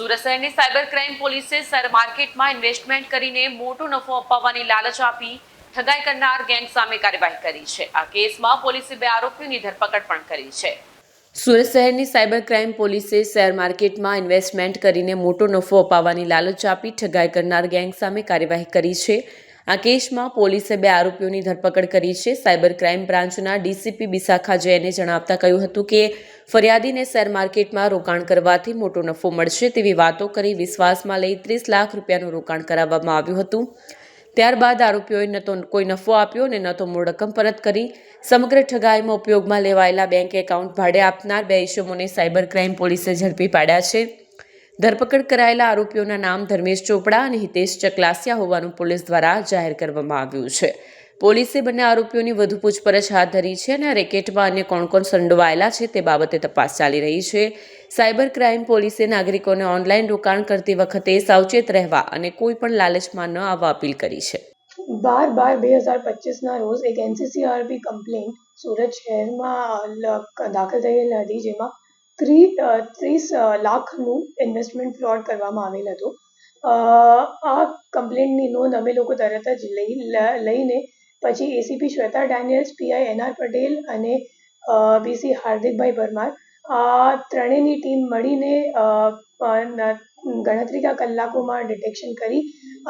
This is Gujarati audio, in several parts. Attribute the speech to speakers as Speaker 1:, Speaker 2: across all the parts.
Speaker 1: સુરત શહેરની સાયબર ક્રાઇમ પોલીસે સર માર્કેટમાં ઇન્વેસ્ટમેન્ટ કરીને મોટો નફો અપાવવાની લાલચ આપી ઠગાઈ કરનાર ગેંગ સામે કાર્યવાહી કરી છે. આ કેસમાં પોલીસે બે આરોપીઓની ધરપકડ પણ કરી છે. સુરત શહેરની સાયબર ક્રાઇમ પોલીસે શેર માર્કેટમાં ઇન્વેસ્ટમેન્ટ કરીને મોટો નફો અપાવવાની લાલચ આપી ઠગાઈ કરનાર ગેંગ સામે કાર્યવાહી કરી છે. આ કેસમાં પોલીસે બે આરોપીઓની ધરપકડ કરી છે. સાયબર ક્રાઇમ બ્રાન્ચના ડીસીપી બિસાખા જૈને જણાવતા કહ્યું હતું કે, ફરિયાદીને શેર માર્કેટમાં રોકાણ કરવાથી મોટો નફો મળશે તેવી વાતો કરી વિશ્વાસમાં લઈ ત્રીસ લાખ રૂપિયાનું રોકાણ કરાવવામાં આવ્યું હતું. ત્યારબાદ આરોપીઓએ ન તો કોઈ નફો આપ્યો અને ન તો મૂળ રકમ પરત કરી. સમગ્ર ઠગાઈમાં ઉપયોગમાં લેવાયેલા બેંક એકાઉન્ટ ભાડે આપનાર બે ઇસમોને સાયબર ક્રાઇમ પોલીસે ઝડપી પાડ્યા છે. ધરપકડ કરાયેલા આરોપીઓના નામ ધર્મેશ ચોપડા અને હિતેશ ચકલાસિયા હોવાનું પોલીસ દ્વારા જાહેર કરવામાં આવ્યું છે. પોલીસે બંને આરોપીઓની વધુ પૂછપરછ હાથ ધરી છે અને રેકેટમાં અન્ય કોણ કોણ સંડોવાયેલા છે તે બાબતે તપાસ ચાલી રહી છે. સાયબર ક્રાઇમ પોલીસે નાગરિકોને ઓનલાઈન રોકાણ કરતી વખતે સાવચેત રહેવા અને કોઈ પણ લાલચમાં ન આવવા અપીલ કરી છે.
Speaker 2: બાર બાર બે હજાર પચીસના રોજ એક એનસીસીઆરબી કમ્પ્લેન્ટ સુરત શહેરમાં દાખલ થયેલ હતી, જેમાં ત્રીસ લાખનું ઇન્વેસ્ટમેન્ટ ફ્રોડ કરવામાં આવેલ હતું. આ કમ્પ્લેન્ટની નોંધ અમે લોકો તરત જ લઈ લઈને પછી ACP Shweta Daniels PI NR Patel અને પીસી હાર્દિકભાઈ પરમાર, આ ત્રણેયની ટીમ મળીને ગણતરીના કલાકોમાં ડિટેક્શન કરી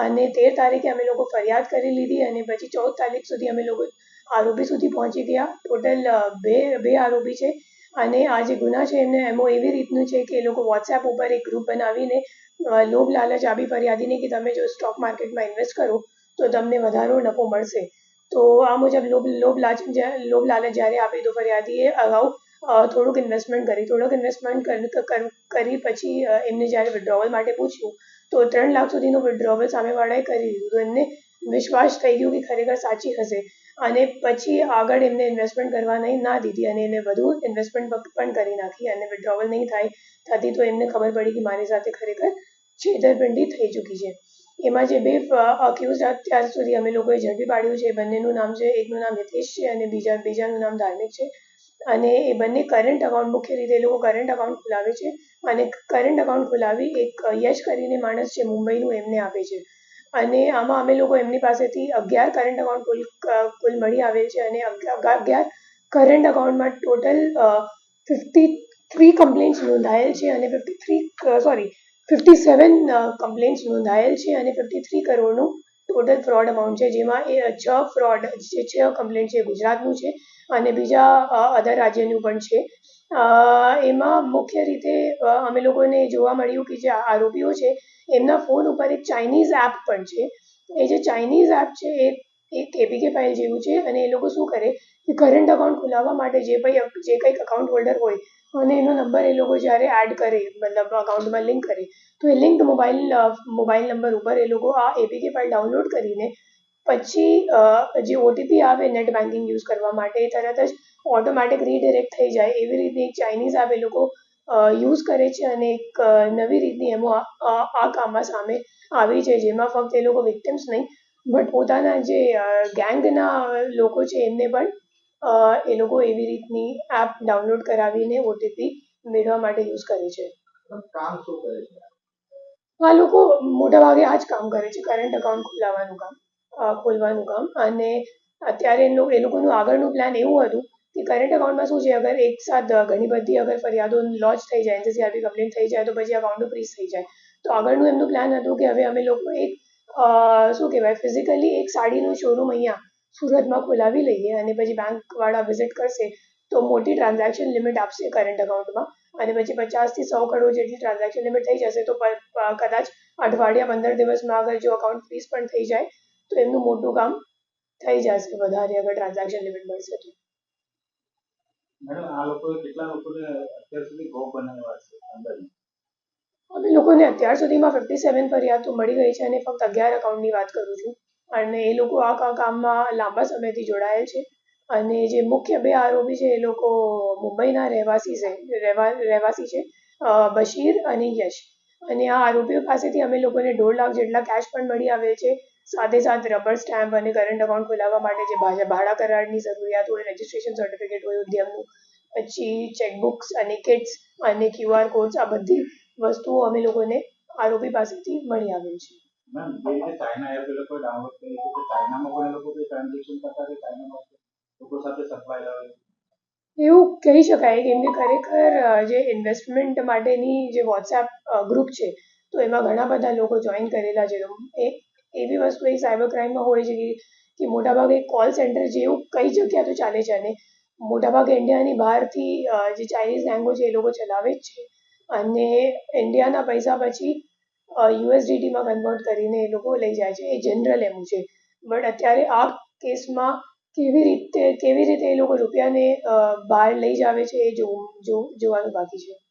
Speaker 2: અને તેર તારીખે અમે લોકો ફરિયાદ કરી લીધી અને પછી ચૌદ તારીખ સુધી અમે લોકો આરોપી સુધી પહોંચી ગયા. ટોટલ બે બે આરોપી છે. અને આ જે ગુના છે, એમને એમો એવી રીતનું છે કે એ લોકો વોટ્સએપ ઉપર એક ગ્રુપ બનાવીને લોભ, લાલચ આપી ફરિયાદીને કે તમે જો સ્ટોક માર્કેટમાં ઇન્વેસ્ટ કરો, તો તમને વધારો નફો મળશે. તો આ મુજબ લોભ લોભ, લાલચ લોભ, લાલચ જ્યારે આપી તો ફરિયાદીએ અગાઉ થોડુંક ઇન્વેસ્ટમેન્ટ કરી. થોડુંક ઇન્વેસ્ટમેન્ટ કરી પછી એમને જ્યારે વિડ્રોવલ માટે પૂછ્યું, તો ત્રણ લાખ સુધીનું વિડ્રોવલ સામેવાળાએ કરી દીધું. એમને વિશ્વાસ થઈ ગયો કે ખરેખર સાચી હશે. અને પછી આગળ એમને ઇન્વેસ્ટમેન્ટ કરવા નહીં, ના દીધી અને એને વધુ ઇન્વેસ્ટમેન્ટ પણ કરી નાખી અને વિડ્રોવલ નહીં થાય થતી તો એમને ખબર પડી કે મારી સાથે ખરેખર છેતરપિંડી થઈ ચૂકી છે. એમાં જે બે અક્યુઝ અત્યાર સુધી અમે લોકોએ ઝડપી પાડ્યું છે. બંનેનું નામ છે, એકનું નામ હિતેશ છે અને બીજા, બીજાનું નામ ધાર્મિક છે. અને એ બંને કરંટ અકાઉન્ટ મુખ્ય રીતે એ લોકો કરંટ અકાઉન્ટ ખોલાવે છે. અને કરંટ અકાઉન્ટ ખોલાવી એક યશ કરીને માણસ છે, મુંબઈનું એમને આપે છે. અને આમાં અમે લોકો એમની પાસેથી અગિયાર કરંટ અકાઉન્ટ કુલ કુલ મળી આવેલ છે અને અગિયાર કરંટ અકાઉન્ટમાં ટોટલ ફિફ્ટી થ્રી કમ્પ્લેન્ટ્સ નોંધાયેલ છે અને fifty three sorry fifty seven complaints નોંધાયેલ છે અને ફિફ્ટી થ્રી કરોડનું ટોટલ ફ્રોડ અમાઉન્ટ છે, જેમાં એ છ ફ્રોડ જે છ કમ્પ્લેન્ટ છે ગુજરાતનું છે અને બીજા અધર રાજ્યનું પણ છે. એમાં મુખ્ય રીતે અમે લોકોને જોવા મળ્યું કે જે આરોપીઓ છે, એમના ફોન ઉપર એક ચાઇનીઝ એપ પણ છે. એ જે ચાઇનીઝ એપ છે, એ એક એપીકે ફાઇલ જેવું છે અને એ લોકો શું કરે કે કરંટ અકાઉન્ટ ખોલાવવા માટે જે ભાઈ, જે કંઈક અકાઉન્ટ હોલ્ડર હોય અને એનો નંબર એ લોકો જ્યારે એડ કરે, મતલબ અકાઉન્ટમાં લિંક કરે, તો એ લિંક મોબાઈલ મોબાઈલ નંબર ઉપર એ લોકો આ એપીકે ફાઇલ ડાઉનલોડ કરીને પછી જે ઓટીપી આવે નેટ બેન્કિંગ યુઝ કરવા માટે, એ તરત જ ઓટોમેટિક રીડિરેક્ટ થઈ જાય. એવી રીતની એક ચાઇનીઝ એપ એ લોકો યુઝ કરે છે અને એક નવી રીતની એમો આ કામમાં સામે આવી છે, જેમાં ફક્ત એ લોકો વિક્ટિમ્સ નહીં બટ પોતાના જે ગેંગના લોકો છે, એમને પણ એ લોકો એવી રીતની એપ ડાઉનલોડ કરાવીને ઓટીપી મેળવવા માટે યુઝ કરે છે.
Speaker 3: કામ શું કરે છે?
Speaker 2: આ લોકો મોટાભાગે આ જ કામ કરે છે કરંટ અકાઉન્ટ ખોલાવવાનું કામ ખોલવાનું કામ. અને અત્યારે એ લોકોનું આગળનું પ્લાન એવું હતું કે કરંટ અકાઉન્ટમાં શું છે અગર એક સાથ ઘણી બધી અગર ફરિયાદો લોન્ચ થઈ જાય એનસીસીઆરબી કમ્પ્લેન થઈ જાય તો પછી અકાઉન્ટનું ફ્રીઝ થઈ જાય. તો આગળનું એમનું પ્લાન હતું કે હવે અમે લોકો એક શું કહેવાય ફિઝિકલી એક સાડીનું શોરૂમ અહીંયા સુરતમાં ખોલાવી લઈએ અને પછી બેંકવાળા વિઝિટ કરશે તો મોટી ટ્રાન્ઝેક્શન લિમિટ આપશે કરંટ અકાઉન્ટમાં અને પછી પચાસથી સો કરોડ જેટલી ટ્રાન્ઝેક્શન લિમિટ થઈ જશે તો કદાચ અઠવાડિયા પંદર દિવસમાં અગર જો અકાઉન્ટ ફ્રીઝ પણ થઈ જાય તો એમનું મોટું કામ થઈ જશે વધારે અગર ટ્રાન્ઝેક્શન લિમિટ મળશે તો.
Speaker 3: મેડમ આ લોકોએ કેટલા લોકોને અત્યાર સુધી ભોગ બનાવ્યા છે અંદાજે
Speaker 2: અમે લોકોને અત્યાર સુધીમાં ફિફ્ટી સેવન ફરિયાદો મળી ગઈ છે અને ફક્ત અગિયાર અકાઉન્ટની વાત કરું છું. અને એ લોકો આ કામમાં લાંબા સમયથી જોડાયેલ છે. અને જે મુખ્ય બે આરોપી છે એ લોકો મુંબઈના રહેવાસી છે, રહેવા, રહેવાસી છે બશીર અને યશ. અને આ આરોપીઓ પાસેથી અમે લોકોને દોઢ લાખ જેટલા કેશ પણ મળી આવેલ છે. સાથે સાથે રબર સ્ટેમ્પ અને કરંટ અકાઉન્ટ ખોલાવવા માટે જે ભાડા કરારની જરૂરિયાત હોય રજિસ્ટ્રેશન સર્ટિફિકેટ હોય, ઉદ્યમનું, પછી ચેકબુક્સ અને કિટ્સ અને ક્યુઆર કોડ્સ આ બધી વસ્તુઓ અમે લોકોને આરોપી પાસેથી મળી આવેલ છે.
Speaker 3: મેમ જે રીતે ચાઇના એપ એ ડાઉનલોડ કરી છે તો ચાઇનામાં પણ એ લોકો કોઈ ટ્રાન્ઝેક્શન કરતા કે ચાઇનામાં લોકો સાથે સંકળાયેલા હોય
Speaker 2: એવું કહી શકાય કેમ કે ખરેખર જે ઇન્વેસ્ટમેન્ટ માટેની જે વોટ્સએપ ગ્રુપ છે, તો એમાં ઘણા બધા લોકો જોઈન કરેલા છે. તો એવી વસ્તુ એ સાયબર ક્રાઇમમાં હોય છે કે મોટાભાગે કોલ સેન્ટર જેવું કઈ જગ્યા તો ચાલે છે અને મોટાભાગે ઇન્ડિયાની બહારથી જે ચાઇનીઝ લેંગ્વેજ એ લોકો ચલાવે જ છે. અને ઇન્ડિયાના પૈસા પછી યુએસડીટીમાં કન્વર્ટ કરીને એ લોકો લઈ જાય છે. એ જનરલ એમ છે. બટ અત્યારે આ કેસમાં કેવી રીતે કેવી રીતે એ લોકો રૂપિયાને બહાર લઈ જાવે છે એ જોવું, જો, જોવાનું બાકી છે.